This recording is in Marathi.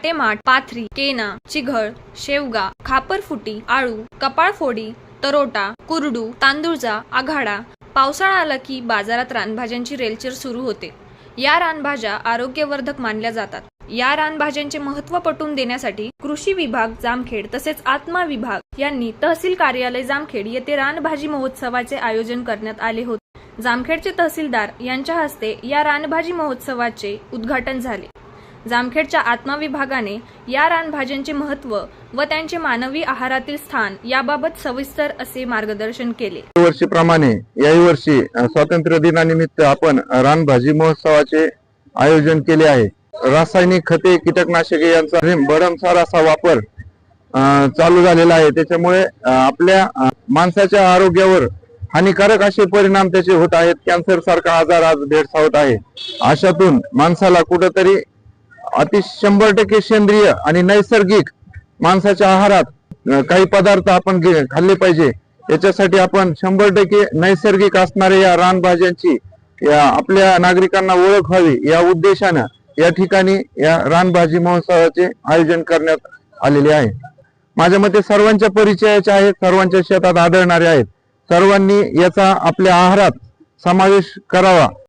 काटेमाट पाथरी केना चिघळ शेवगा खापरफुटी आळू कपाळफोडी तरोटा कुरडू तांदूळजा आघाडा. पावसाळा आला की बाजारात रानभाज्यांची रेलचेर सुरू होते. या रानभाज्या आरोग्यवर्धक मानल्या जातात. या रानभाज्यांचे महत्त्व पटवून देण्यासाठी कृषी विभाग जामखेड तसेच आत्मा विभाग यांनी तहसील कार्यालय जामखेड येथे रानभाजी महोत्सवाचे आयोजन करण्यात आले होते. जामखेडचे तहसीलदार यांच्या हस्ते या रानभाजी महोत्सवाचे उद्घाटन झाले. जामखेडच्या आत्मा विभागाने या रानभाज्यांचे महत्त्व व त्यांचे मानवी आहारातील स्थान याबाबत सविस्तर असे मार्गदर्शन केले. वर्षीप्रमाणे याही वर्षी स्वातंत्र्य दिनानिमित्त आपण रानभाजी महोत्सवाचे आयोजन केले आहे. रासायनिक खते कीटकनाशके यांचा बडमसार असा वापर चालू झालेला आहे. त्याच्यामुळे आपल्या माणसाच्या आरोग्यावर हानिकारक असे परिणाम त्याचे होत आहेत. कॅन्सर सारखा आजार आज भेडसावत आहे. अशातून माणसाला कुठंतरी अति शंभर टक्के सेंद्रिय आणि नैसर्गिक माणसाच्या आहारात काही पदार्थ आपण खाल्ले पाहिजे. याच्यासाठी आपण शंभर टक्के नैसर्गिक असणाऱ्या या रानभाज्यांची या आपल्या नागरिकांना ओळख व्हावी या उद्देशानं या ठिकाणी या रानभाजी महोत्सवाचे आयोजन करण्यात आलेले आहे. माझ्या मते सर्वांच्या परिचयाचे आहेत सर्वांच्या शेतात आढळणारे आहेत. सर्वांनी याचा आपल्या आहारात समावेश करावा.